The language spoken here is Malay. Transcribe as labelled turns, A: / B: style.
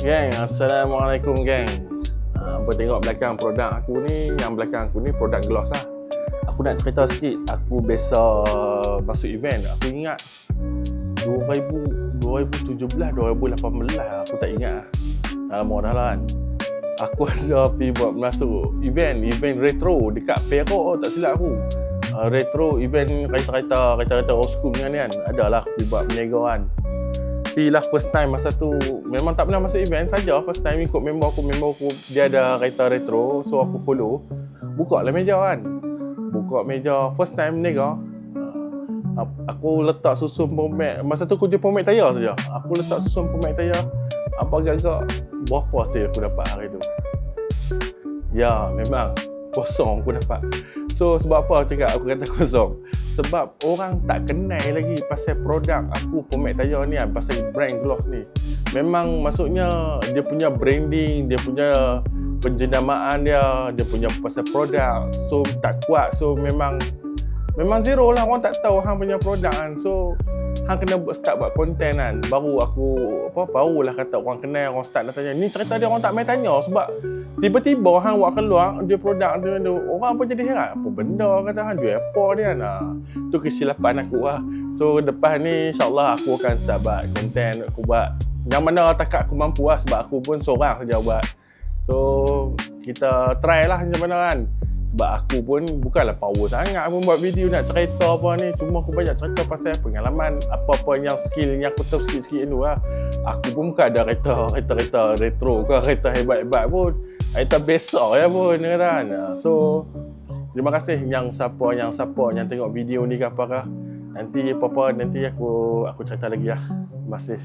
A: Geng, Assalamualaikum geng. Uh, Apa tengok belakang produk aku ni Yang belakang aku ni produk gloss lah. Aku nak cerita sikit Aku biasa masuk event Aku ingat 2000, 2017, 2018 Aku tak ingat lah. Lama dah lah kan. Aku ada pergi buat masuk event Event retro dekat Perak tak silap aku. Uh, Retro event kereta-kereta Kereta-kereta old school ni kan Adalah pergi buat berniaga kan tapi lah first time masa tu memang tak pernah masuk event saja. First time ikut member aku member aku dia ada kereta retro so aku follow. Buka lah meja kan. Buka meja first time nega uh, aku letak susun pomek masa tu aku je pomek tayar saja. Aku letak susun pomek tayar. Apa agak-agak berapa hasil aku dapat hari tu. Ya memang kosong aku dapat. So sebab apa cakap aku kata kosong sebab orang tak kenal lagi pasal produk aku Pomek Tayar ni pasal brand gloss ni. Memang maksudnya dia punya branding dia punya penjenamaan dia dia punya pasal produk so tak kuat. So memang memang zero lah orang tak tahu hang punya produk kan. So hang kena buat start buat konten kan. Baru aku apa barulah kata orang kenal orang start nak tanya. Ni cerita dia orang tak main tanya sebab tiba-tiba hang buat keluar dia produk tu, tu orang pun jadi heran. Apa benda kata hang jual apa dia kan. Ha. tu kesilapan aku lah. So depan ni insyaallah aku akan start buat konten aku buat. Yang mana takat aku mampu lah sebab aku pun seorang saja buat. So kita try lah macam mana kan sebab aku pun bukanlah power sangat pun buat video nak cerita apa ni. Cuma aku banyak cerita pasal pengalaman apa-apa yang skill yang aku tahu sikit-sikit tu lah. Aku pun bukan ada kereta kereta-kereta retro ke kereta hebat-hebat pun. Kereta besar ya pun kan. So terima kasih yang siapa yang siapa yang tengok video ni ke apa ke nanti apa-apa nanti aku aku cerita lagi lah. Kasih